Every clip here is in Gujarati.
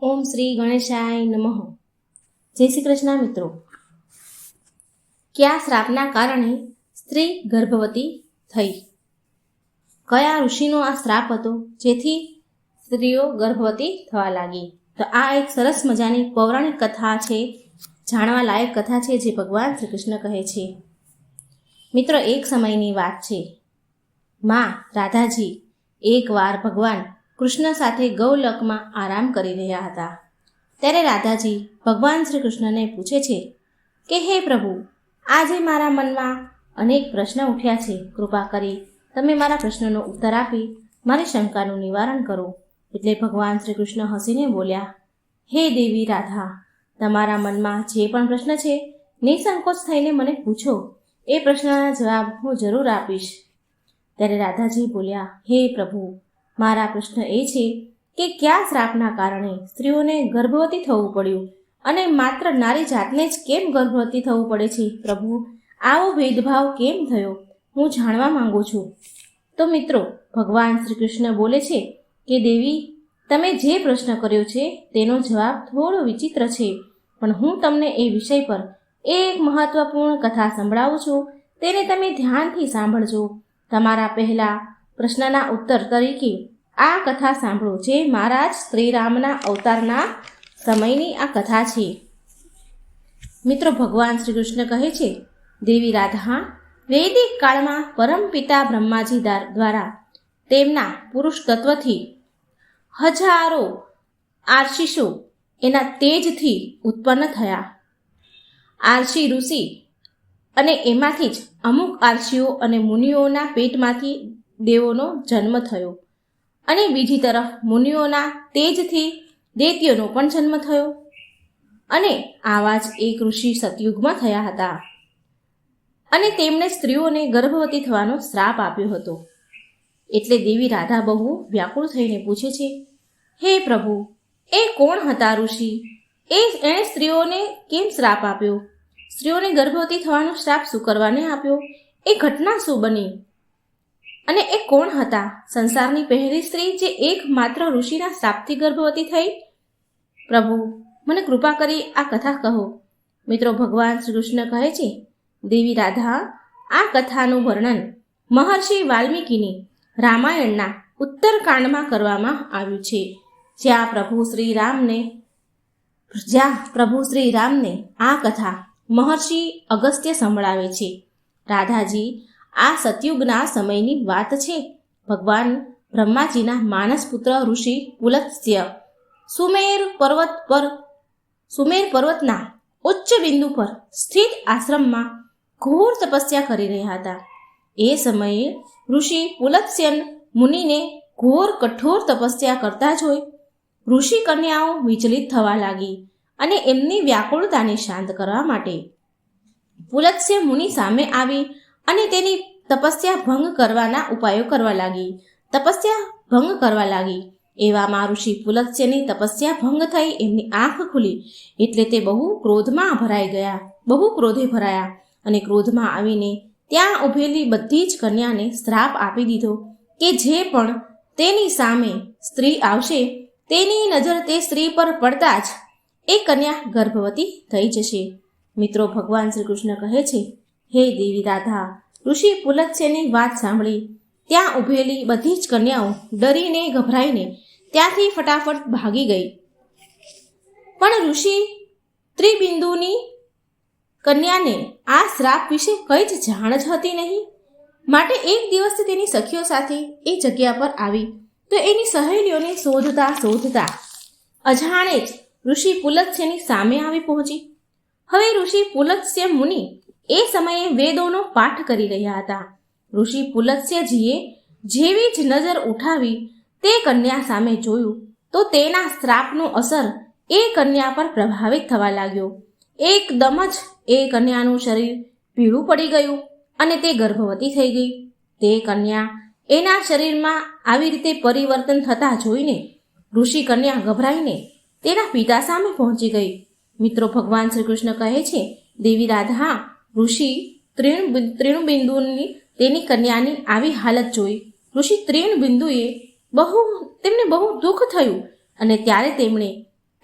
ઓમ શ્રી ગણેશાય નમઃ. જય શ્રી કૃષ્ણ મિત્રો. કયા શ્રાપના કારણે સ્ત્રી ગર્ભવતી થઈ? કયા ઋષિનો આ શ્રાપ હતો? જેથી સ્ત્રીઓ ગર્ભવતી થવા લાગી? તો આ એક સરસ મજાની પૌરાણિક કથા છે, જાણવા લાયક કથા છે, જે ભગવાન શ્રી કૃષ્ણ કહે છે. મિત્રો, એક સમયની વાત છે. માં રાધાજી એકવાર ભગવાન કૃષ્ણ સાથે ગૌલકમાં આરામ કરી રહ્યા હતા. ત્યારે રાધાજી ભગવાન શ્રી કૃષ્ણને પૂછે છે કે, હે પ્રભુ, આજે મારા મનમાં અનેક પ્રશ્ન ઉઠ્યા છે. કૃપા કરી તમે મારા પ્રશ્નનો ઉત્તર આપી મારી શંકાનું નિવારણ કરો. એટલે ભગવાન શ્રી કૃષ્ણ હસીને બોલ્યા, હે દેવી રાધા, તમારા મનમાં જે પણ પ્રશ્ન છે, નિસંકોચ થઈને મને પૂછો. એ પ્રશ્નના જવાબ હું જરૂર આપીશ. ત્યારે રાધાજી બોલ્યા, હે પ્રભુ મારા પ્રશ્ન એ છે કે કયા શ્રાપના કારણે સ્ત્રીઓને ગર્ભવતી થવું પડ્યું? અને માત્ર નારી જાતને જ કેમ ગર્ભવતી થવું પડે છે, પ્રભુ? આવો ભેદભાવ કેમ થયો? હું જાણવા માંગુ છું. તો મિત્રો, ભગવાન શ્રી કૃષ્ણ બોલે છે કે, દેવી, તમે જે પ્રશ્ન કર્યો છે, તેનો જવાબ થોડો વિચિત્ર છે. પણ હું તમને એ વિષય પર એક મહત્વપૂર્ણ કથા સંભળાવું છું. તેને તમે ધ્યાનથી સાંભળજો. તમારા પહેલા પ્રશ્નના ઉત્તર તરીકે આ કથા સાંભળો, જે મહારાજ શ્રીરામના અવતારના સમયની આ કથા છે. મિત્રો, ભગવાન શ્રી કૃષ્ણ કહે છે, દેવી રાધા, વૈદિક કાળમાં પરમપિતા બ્રહ્માજી દ્વારા તેમના પુરુષ તત્વથી હજારો આર્શિષો એના તેજથી ઉત્પન્ન થયા. આર્શી ઋષિ અને એમાંથી જ અમુક આર્શીઓ અને મુનિઓના પેટમાંથી દેવોનો જન્મ થયો. અને બીજી તરફ મુનિઓના તેજથી દૈત્યોનો પણ જન્મ થયો. અને આવા જ એક ઋષિ સતયુગમાં થયા હતા. અને તેમણે સ્ત્રીઓને ગર્ભવતી થવાનો શ્રાપ આપ્યો હતો. એટલે દેવી રાધા બહુ વ્યાકુળ થઈને પૂછે છે, હે પ્રભુ, એ કોણ હતા ઋષિ? એ એણે સ્ત્રીઓને કેમ શ્રાપ આપ્યો? સ્ત્રીઓને ગર્ભવતી થવાનો શ્રાપ શું કરવાને આપ્યો? એ ઘટના શું બની? અને એ કોણ હતા? સંસારની પહેલી સ્ત્રી જે એક માત્ર ઋષિના શાપથી ગર્ભવતી થઈ? પ્રભુ, મને કૃપા કરી આ કથા કહો. મિત્રો, ભગવાન શ્રી કૃષ્ણ કહે છે, દેવી રાધા, આ કથાનું વર્ણન મહર્ષિ વાલ્મીકીની રામાયણના ઉત્તરકાંડમાં કરવામાં આવ્યું છે. જ્યાં પ્રભુ શ્રી રામને જ્યાં પ્રભુ શ્રી રામને આ કથા મહર્ષિ અગસ્ત્ય સંભળાવે છે. રાધાજી આ સતયુગના સમયની વાત છે. ભગવાન બ્રહ્માજીના માનસ પુત્ર ઋષિ પુલત્સ્ય સુમેર પર્વત પર, સુમેર પર્વતના ઉચ્ચ બિંદુ પર સ્થિત આશ્રમમાં ઘોર તપસ્યા કરી રહ્યા હતા. એ સમયે ઋષિ પુલત્સ્યન મુનિને ઘોર કઠોર તપસ્યા કરતા જોઈ ઋષિ કન્યાઓ વિચલિત થવા લાગી અને એમની વ્યાકુળતાને શાંત કરવા માટે પુલત્સ્ય મુનિ સામે આવી અને તેની તપસ્યા ભંગ કરવાના ઉપાયો કરવા લાગી. તપસ્યા ભંગ કરવા લાગી. એવામાં ઋષિ પુલત્સ્યની તપસ્યા ભંગ થઈ એમની આંખ ખુલી. એટલે તે બહુ ક્રોધમાં ભરાઈ ગયા. બહુ ક્રોધે ભરાયા. અને ક્રોધમાં આવીને ત્યાં ઊભેલી બધી જ કન્યાને શ્રાપ આપી દીધો કે જે પણ તેની સામે સ્ત્રી આવશે, તેની નજર તે સ્ત્રી પર પડતા જ એ કન્યા ગર્ભવતી થઈ જશે. મિત્રો, ભગવાન શ્રી કૃષ્ણ કહે છે હે દેવી રાધા ઋષિ પુલત્સ્યની વાત સાંભળી. ત્યાં ઊભેલી બધી જ કન્યાઓ ડરીને ગભરાઈને ત્યાંથી ફટાફટ ભાગી ગઈ. પણ ઋષિ ત્રિબિંદુની કન્યાને આ શ્રાપ વિશે કંઈ જ જાણ જ હતી નહીં. માટે એક દિવસ તેની સખીઓ સાથે એ જગ્યા પર આવી. તો એની સહેલીઓને શોધતા શોધતા અજાણે જ ઋષિ પુલત્સ્યની સામે આવી પહોંચી. હવે ઋષિ પુલત્સ્ય મુનિ એ સમયે વેદોનો પાઠ કરી રહ્યા હતા. ઋષિ પુલત્સ્યજીએ જેવી જ નજર ઉઠાવી તે કન્યા સામે જોયું તો તેના શ્રાપનો અસર એ કન્યા પર પ્રભાવિત થવા લાગ્યો. એકદમ જ એ કન્યાનું શરીર પીળું પડી ગયું અને તે ગર્ભવતી થઈ ગઈ. તે કન્યા એના શરીરમાં આવી રીતે પરિવર્તન થતા જોઈને ઋષિ કન્યા ગભરાઈને તેના પિતા સામે પહોંચી ગઈ. મિત્રો, ભગવાન શ્રી કૃષ્ણ કહે છે, દેવી રાધા ઋષિ ત્રિણ ત્રિણબિંદુની તેની કન્યાની આવી હાલત જોઈ. ઋષિ ત્રિણ બિંદુએ બહુ, તેમને બહુ દુઃખ થયું અને ત્યારે તેમણે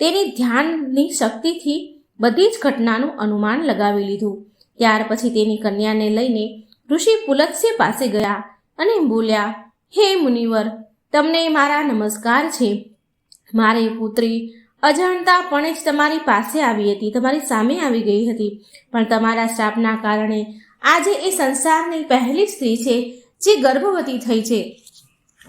તેની ધ્યાનની શક્તિથી બધી જ ઘટનાનું અનુમાન લગાવી લીધું. ત્યાર પછી તેની કન્યાને લઈને ઋષિ પુલત્સ્ય પાસે ગયા અને બોલ્યા, હે મુનિવર, તમને મારા નમસ્કાર છે. મારી પુત્રી અજાણતાપણે જ તમારી પાસે આવી હતી, તમારી સામે આવી ગઈ હતી. પણ તમારા શ્રાપના કારણે આજે એ સંસારની પહેલી સ્ત્રી છે જે ગર્ભવતી થઈ છે.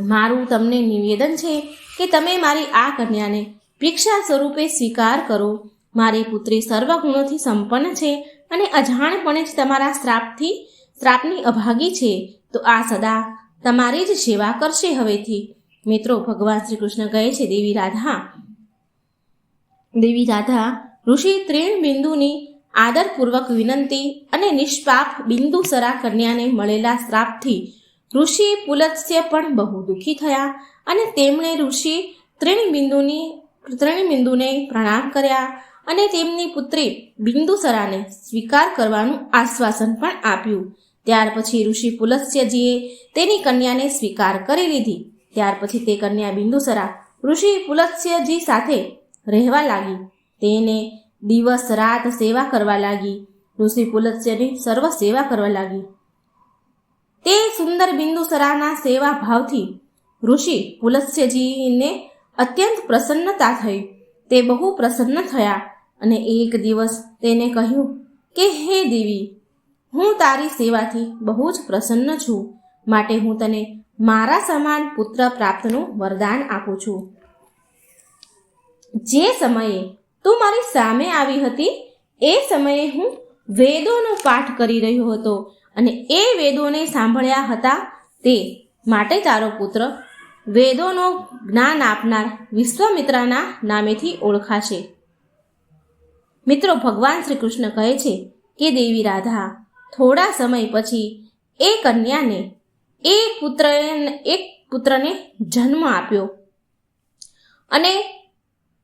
મારું તમને નિવેદન છે કે તમે મારી આ કન્યાને ભિક્ષા સ્વરૂપે સ્વીકાર કરો. મારી પુત્રી સર્વગુણોથી સંપન્ન છે અને અજાણપણે જ તમારા શ્રાપથી, શ્રાપની અભાગી છે. તો આ સદા તમારી જ સેવા કરશે હવેથી. મિત્રો, ભગવાન શ્રી કૃષ્ણ કહે છે, દેવી રાધા દેવી રાધા ઋષિ ત્રણ બિંદુની આદરપૂર્વક વિનંતી અને નિષ્પાપ બિંદુસરા કન્યાને મળેલા શ્રાપથી ઋષિ પુલત્સ્ય પણ બહુ દુઃખી થયા અને તેમણે ઋષિ ત્રણ બિંદુની ત્રણ બિંદુને પ્રણામ કર્યા અને તેમની પુત્રી બિંદુસરાને સ્વીકાર કરવાનું આશ્વાસન પણ આપ્યું. ત્યાર પછી ઋષિ પુલસ્યજીએ તેની કન્યાને સ્વીકાર કરી લીધી. ત્યાર પછી તે કન્યા બિંદુસરા ઋષિ પુલસ્યજી સાથે રહેવા લાગી. તેને દિવસ રાત સેવા કરવા લાગી. ઋષિ પુલસ્યની સર્વ સેવા કરવા લાગી. તે સુંદર બિંદુસરાના સેવા ભાવથી ઋષિ પુલસ્યજીને અત્યંત પ્રસન્નતા થઈ. તે બહુ પ્રસન્ન થયા અને એક દિવસ તેને કહ્યું કે, હે દેવી, હું તારી સેવાથી બહુ જ પ્રસન્ન છું. માટે હું તને મારા સમાન પુત્ર પ્રાપ્તનું વરદાન આપું છું. જે સમયે તું મારી સામે આવી હતી, એ સમયે હું વેદોનો પાઠ કરી રહ્યો હતો અને એ વેદોને સાંભળ્યા હતા તે માટે તારો પુત્ર વેદોનો જ્ઞાન આપનાર વિશ્વામિત્રાના નામેથી ઓળખાશે. મિત્રો, ભગવાન શ્રી કૃષ્ણ કહે છે કે, દેવી રાધા, થોડા સમય પછી એ કન્યાને, એ પુત્ર એક પુત્રને જન્મ આપ્યો. અને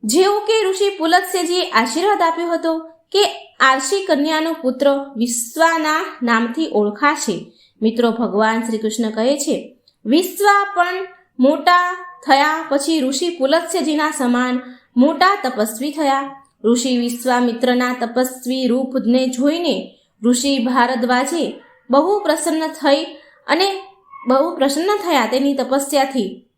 જેવું કે ઋષિ પુલત્સ્યજીએ આશીર્વાદ આપ્યો હતો કે આરસી કન્યાનો પુત્ર વિશ્વાના નામથી ઓળખાશે. મિત્રો, ભગવાન શ્રી કૃષ્ણ કહે છે, વિશ્વા પણ મોટા થયા પછી ઋષિ પુલત્સ્યજીના સમાન મોટા તપસ્વી થયા. ઋષિ વિશ્વામિત્રના તપસ્વી રૂપને જોઈને ઋષિ ભારદ્વાજે બહુ પ્રસન્ન થઈ અને બહુ પ્રસન્ન થયા તેની તપસ્યાથી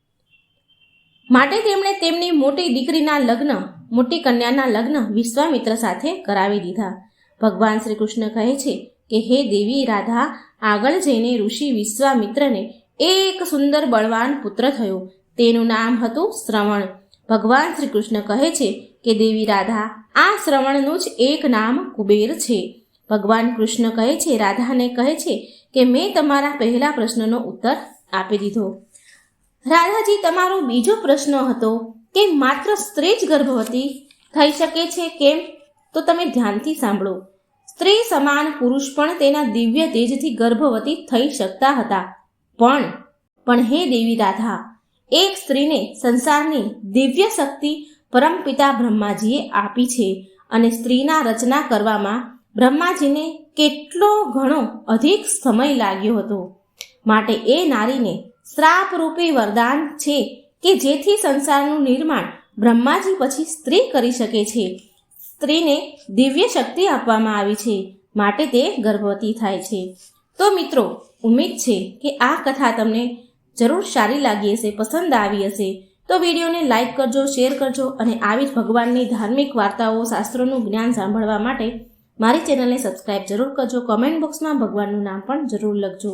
માટે તેમણે તેમની મોટી દીકરીના લગ્ન, મોટી કન્યાના લગ્ન વિશ્વામિત્ર સાથે કરાવી દીધા. ભગવાન શ્રી કૃષ્ણ કહે છે કે, હે દેવી રાધા, આગળ જઈને ઋષિ વિશ્વામિત્રને એક સુંદર બળવાન પુત્ર થયો. તેનું નામ હતું શ્રવણ. ભગવાન શ્રી કૃષ્ણ કહે છે કે, દેવી રાધા, આ શ્રવણનું જ એક નામ કુબેર છે. ભગવાન કૃષ્ણ કહે છે, રાધાને કહે છે કે, મેં તમારા પહેલા પ્રશ્નનો ઉત્તર આપી દીધો. રાધાજી તમારો બીજો પ્રશ્ન હતો કે માત્ર સ્ત્રી જ ગર્ભવતી? થઈ શકે છે કેમ? તો તમે ધ્યાનથી સાંભળો. સ્ત્રી સમાન પુરુષ પણ તેના દિવ્ય તેજથી ગર્ભવતી થઈ શકતા હતા. પણ પણ હે દેવી રાધા, એક સ્ત્રીને સંસારની દિવ્ય શક્તિ પરમપિતા બ્રહ્માજીએ આપી છે અને સ્ત્રીના રચના કરવામાં બ્રહ્માજીને કેટલો ઘણો અધિક સમય લાગ્યો હતો. માટે એ નારીને શ્રાપરૂપી વરદાન છે કે જેથી સંસારનું નિર્માણ બ્રહ્માજી પછી સ્ત્રી કરી શકે છે. સ્ત્રીને દિવ્ય શક્તિ આપવામાં આવી છે, માટે તે ગર્ભવતી થાય છે. તો મિત્રો ઉમ્મીદ છે કે આ કથા તમને જરૂર સારી લાગી હશે, પસંદ આવી હશે. તો વિડીયોને લાઇક કરજો, શેર કરજો અને આવી જ ભગવાનની ધાર્મિક વાર્તાઓ, શાસ્ત્રોનું જ્ઞાન સાંભળવા માટે મારી ચેનલને સબસ્ક્રાઇબ જરૂર કરજો. કોમેન્ટ બોક્સમાં ભગવાનનું નામ પણ જરૂર લખજો.